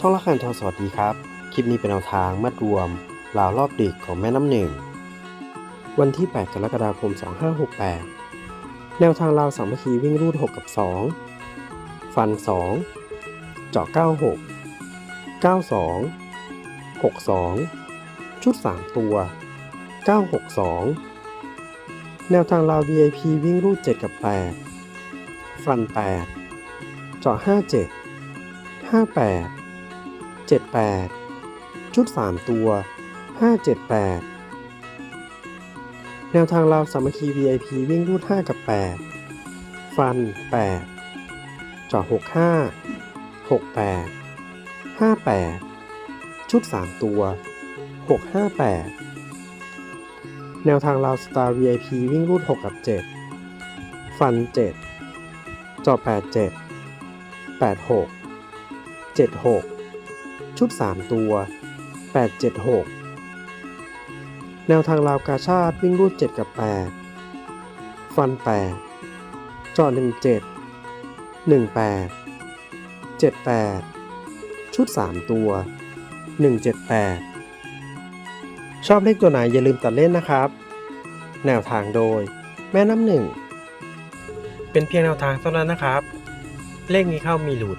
ช่องละคันทองสวัสดีครับ คลิปนี้เป็นแนวทางมัดรวมราวรอบดึกของแม่น้ำหนึ่ง วันที่ 8 กรกฎาคม 2568 แนวทางราวสามัคคีวิ่งรูด 6 กับ 2 ฟัน 2 เจาะ 96 92 62 ชุด 3 ตัว 962 แนวทางราว VIP วิ่งรูด 7 กับ 8 ฟัน 8 เจาะ 57 58 78 ชุด 3 ตัว 578 แนวทางราวสามัคคี VIP วิ่งรูด 5 กับ 8 ฟัน 8จาะ65 68 58 ชุด 3 ตัว 658 แนวทางราวสตาร์ VIP วิ่งรูด 6 กับ 7 ฟัน 7จาะ87 86 76 ชุด 3 ตัว 876 แนวทางราวกาชาติวิ่งรูด 7 กับ 8 ฟัน8เจาะ17 18 78 ชุด 3 ตัว 178 ชอบเลขตัวไหนอย่าลืมตัดเล่นนะครับ แนวทางโดย แม่น้ำหนึ่ง เป็นเพียงแนวทางเท่านั้นนะครับ เลขมีเข้ามีหลุด